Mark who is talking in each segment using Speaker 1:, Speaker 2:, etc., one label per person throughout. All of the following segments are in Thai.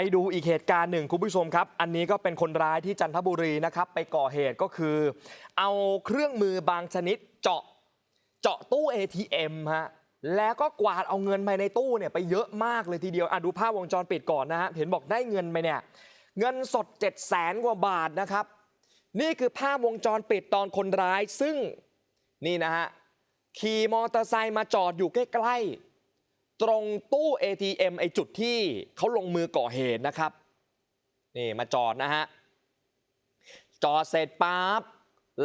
Speaker 1: ไปดูอีกเหตุการณ์หนึ่งคุณผู้ชมครับ อันนี้ก็เป็นคนร้ายที่จันทบุรีนะครับ ไปก่อเหตุก็คือ เอาเครื่องมือบางชนิดเจาะเจาะตู้ ATM ฮะแล้วก็กวาดเอาเงินภายในตู้เนี่ยไปเยอะมากเลยทีเดียวอะดูภาพวงจรปิดก่อนนะฮะเห็นบอกได้เงินไปเนี่ยเงินสด7 0 0แสนกว่าบาทนะครับ นี่คือภาพวงจรปิดตอนคนร้ายซึ่งนี่นะฮะขี่มอเตอร์ไซค์มาจอดอยู่ใกล้ๆ ตรงตู้ ATM ไอจุดที่เขาลงมือก่อเหตุนะครับนี่มาจอดนะฮะจอดเสร็จปั๊บ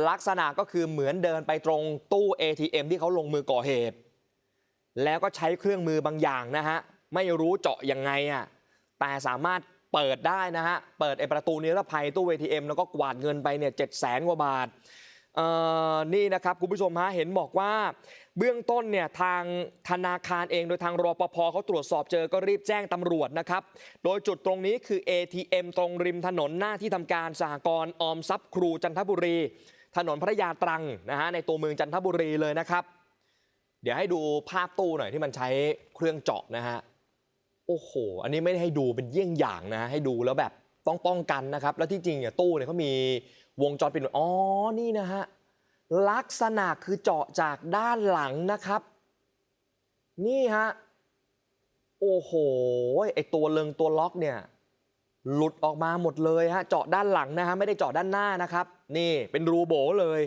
Speaker 1: ลักษณะก็คือเหมือนเดินไปตรงตู้ ATM ที่เขาลงมือก่อเหตุ แล้วก็ใช้เครื่องมือบางอย่างนะฮะไม่รู้เจาะยังไงอะแต่สามารถเปิดได้นะฮะเปิดไอประตูนิรภัยตู้ ATM แล้วก็กวาดเงินไปเนี่ยเจ็ดแสนกว่าบาทเอ่อนี่นะครับคุณผู้ชมฮะเห็นบอกว่า เบื้องต้นเนี่ยทางธนาคารเองโดยทางรปภเขาตรวจสอบเจอก็รีบแจ้งตำรวจนะครับ โดยจุดตรงนี้คือ ATM ตรงริมถนนหน้าที่ทำการสหกรณ์ออมทรัพย์ครูจันทบุรี ถนนพระยาตรังนะฮะในตัวเมืองจันทบุรีเลยนะครับ เดี๋ยวให้ดูภาพตู้หน่อยที่มันใช้เครื่องเจาะนะฮะโอ้โห อันนี้ไม่ได้ให้ดูเป็นเยี่ยงอย่างนะ ให้ดูแล้วแบบต้องป้องกันนะครับ แล้วที่จริงเนี่ยตู้เนี่ยเขามีวงจรปิดอ๋อนี่นะฮะ ลักษณะคือเจาะจากด้านหลังนะครับ นี่ฮะ โอ้โห ไอตัวเลิงตัวล็อกเนี่ย หลุดออกมาหมดเลยฮะ เจาะด้านหลังนะฮะ ไม่ได้เจาะด้านหน้านะครับ นี่เป็นรูโบเลย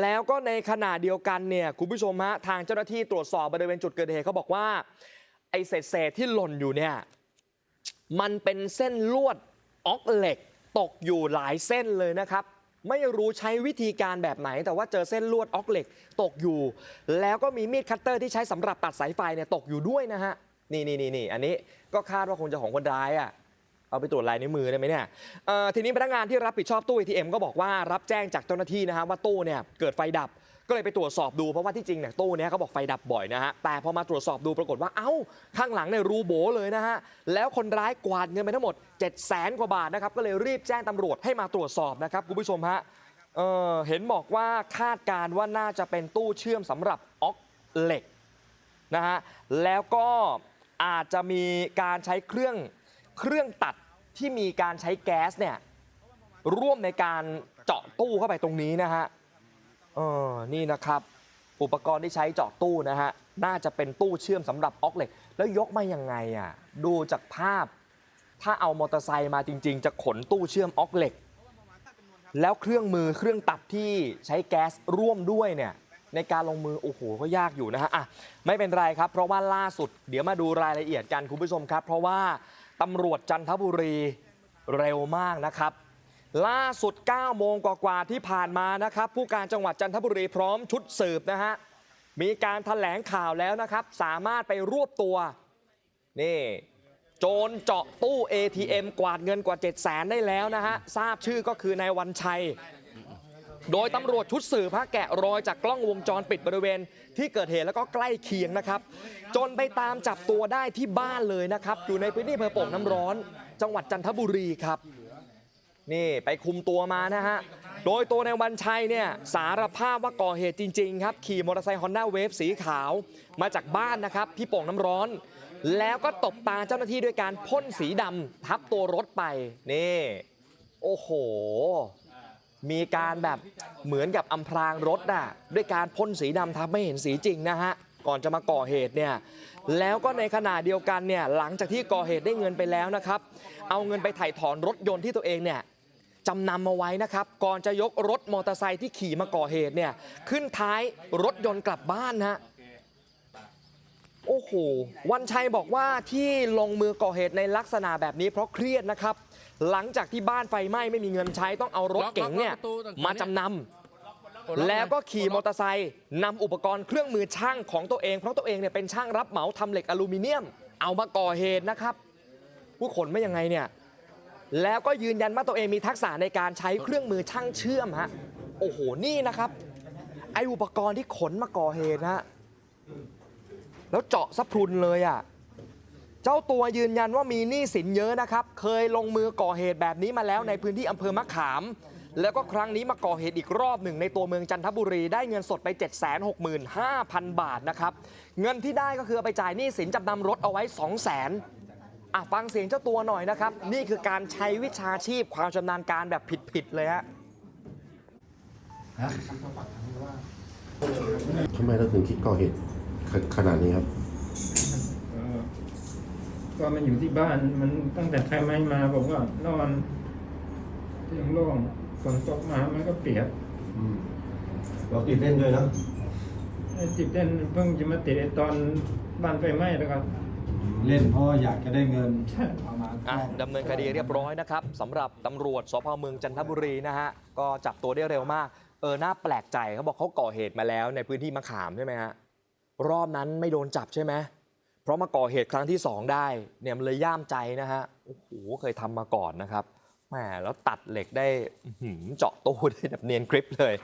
Speaker 1: แล้วก็ในขณะเดียวกันเนี่ย คุณผู้ชมฮะ ทางเจ้าหน้าที่ตรวจสอบบริเวณจุดเกิดเหตุเขาบอกว่า ไอเศษเศษที่หล่นอยู่เนี่ย มันเป็นเส้นลวดออกเหล็กตกอยู่หลายเส้นเลยนะครับ ไม่รู้ใช้วิธีการแบบไหน แต่ว่าเจอเส้นลวดออกเหล็กตกอยู่ แล้วก็มีมีดคัตเตอร์ที่ใช้สำหรับตัดสายไฟเนี่ยตกอยู่ด้วยนะฮะนี่นี่นี่นี่อันนี้ก็คาดว่าคงจะของคนร้ายอะ เอาไปตรวจลายนิ้วมือได้ไหมเนี่ยเอ่อทีนี้พนักงานที่รับผิดชอบตู้ ATM ก็บอกว่ารับแจ้งจากเจ้าหน้าที่นะฮะว่าตู้เนี่ยเกิดไฟดับ ก็เลยไปตรวจสอบดูเพราะว่าที่จริงเนี่ยตู้เนี้ยเขาบอกไฟดับบ่อยนะฮะแต่พอมาตรวจสอบดูปรากฏว่าเอ้าข้างหลังเนี่ยรูโบเลยนะฮะแล้วคนร้ายกวาดเงินไปทั้งหมด 7 0 0แสนกว่าบาทนะครับก็เลยรีบแจ้งตำรวจให้มาตรวจสอบนะครับคุณผู้ชมฮะเออเห็นบอกว่าคาดการณ์ว่าน่าจะเป็นตู้เชื่อมสำหรับออกเหล็ก นะฮะแล้วก็อาจจะมีการใช้เครื่องเครื่องตัด ที่มีการใช้แก๊สเนี่ยร่วมในการเจาะตู้เข้าไปตรงนี้นะฮะเออนี่นะครับ อุปกรณ์ที่ใช้เจาะตู้นะฮะน่าจะเป็นตู้เชื่อมสำหรับออกเหล็ก แล้วยกมายังไงอะดูจากภาพ ถ้าเอามอเตอร์ไซค์มาจริง ๆ จะขนตู้เชื่อมออกเหล็ก แล้วเครื่องมือเครื่องตัดที่ใช้แก๊สร่วมด้วยเนี่ยในการลงมือ โอ้โห ก็ยากอยู่นะฮะอะไม่เป็นไรครับ เพราะว่าล่าสุดเดี๋ยวมาดูรายละเอียดกันคุณผู้ชมครับ เพราะว่า ตำรวจจันทบุรีเร็วมากนะครับ ล่าสุด 9 โมงกว่าๆที่ผ่านมานะครับ ผู้การจังหวัดจันทบุรีพร้อมชุดสืบนะฮะ มีการถแถลงข่าวแล้วนะครับ สามารถไปรวบตัว นี่ โจรเจาะตู้ ATM กวาดเงินกว่า 7 0 0แสนได้แล้วนะฮะ ทราบชื่อก็คือนายวันชัย โดยตำรวจชุดสืบฮะแกะรอยจากกล้องวงจรปิดบริเวณ ที่เกิดเหตุแล้วก็ใกล้เคียงนะครับ จนไปตามจับตัวได้ที่บ้านเลยนะครับ อยู่ในพื้นที่อำเภอโป่งน้ำร้อน จังหวัดจันทบุรีครับ นี่ไปคุมตัวมานะฮะ โดยตัวในวันชัยเนี่ยสารภาพว่าก่อเหตุจริง ๆ ครับ ขี่มอเตอร์ไซค์ฮอนด้าเวฟสีขาว มาจากบ้านนะครับ ที่โป่งน้ำร้อน แล้วก็ตบตาเจ้าหน้าที่ด้วยการพ่นสีดำทับตัวรถไปนี่โอ้โห มีการแบบเหมือนกับอำพรางรถน่ะด้วยการพ่นสีดำทับไม่เห็นสีจริงนะฮะก่อนจะมาก่อเหตุเนี่ยแล้วก็ในขณะเดียวกันเนี่ยหลังจากที่ก่อเหตุได้เงินไปแล้วนะครับ เอาเงินไปถ่ายถอนรถยนต์ที่ตัวเองเนี่ยจำนำมาไว้นะครับ ก่อนจะยกรถมอเตอร์ไซค์ที่ขี่มาก่อเหตุเนี่ยขึ้นท้ายรถยนต์กลับบ้านฮะโอ้โหวันชัยบอกว่าที่ลงมือก่อเหตุในลักษณะแบบนี้เพราะเครียดนะครับ หลังจากที่บ้านไฟไหม้ไม่มีเงินใช้ต้องเอารถเก๋งเนี่ยมาจำนำแล้วก็ขี่มอเตอร์ไซค์นำอุปกรณ์เครื่องมือช่างของตัวเองเพราะตัวเองเนี่ยเป็นช่างรับเหมาทำเหล็กอลูมิเนียม เอามาก่อเหตุนะครับผู้ขนไม่ยังไงเนี่ยแล้วก็ยืนยันว่าตัวเองมีทักษะในการใช้เครื่องมือช่างเชื่อมฮะโอ้โหนี่นะครับ ไออุปกรณ์ที่ขนมาก่อเหตุฮะแล้วเจาะสะพรุนเลยอะ เจ้าตัวยืนยันว่ามีหนี้สินเยอะนะครับ เคยลงมือก่อเหตุแบบนี้มาแล้วในพื้นที่อำเภอมะขาม แล้วก็ครั้งนี้มาก่อเหตุอีกรอบหนึ่งในตัวเมืองจันทบุรีได้เงินสดไป 765,000 บาทนะครับ เงินที่ได้ก็คือเอาไปจ่ายหนี้สินจำนำรถเอาไว้ 200,000อะฟังเสียงเจ้าตัวหน่อยนะครับ นี่คือการใช้วิชาชีพความชำนาญการแบบผิดๆเลยฮะ
Speaker 2: ทำไมเราถึงคิดก่อเหตุขขนาดนี้ครับ
Speaker 3: เอ่อ ก็มันอยู่ที่บ้านมันตั้งแต่ใครไม่มาผมก็นอนเตียงโล่งฝนตกมามันก็เปียก
Speaker 4: เราติดเล่นด้วยนะ
Speaker 3: ไอ้ติดเล่นเพิ่งจะมาติดไอ้ตอนบ้านไฟไหม้แล้วครับ
Speaker 4: เล่นเพราะอยากจะได้เงิน
Speaker 3: ใช่
Speaker 4: เอามา
Speaker 1: อะดำเนินคดีเรียบร้อยนะครับสำหรับตำรวจสพเมืองจันทบุรีนะฮะก็จับตัวได้เร็วมาก เออน่าแปลกใจเขาบอกเขาก่อเหตุมาแล้วในพื้นที่มะขามใช่ไหมฮะรอบนั้นไม่โดนจับใช่ไหม เพราะมาก่อเหตุครั้งที่ 2 ได้เนี่ยมันเลยย่ามใจนะฮะโอ้โหเคยทำมาก่อนนะครับแหมแล้วตัดเหล็กได้เจาะตู้ได้แบบเนียนกริปเลย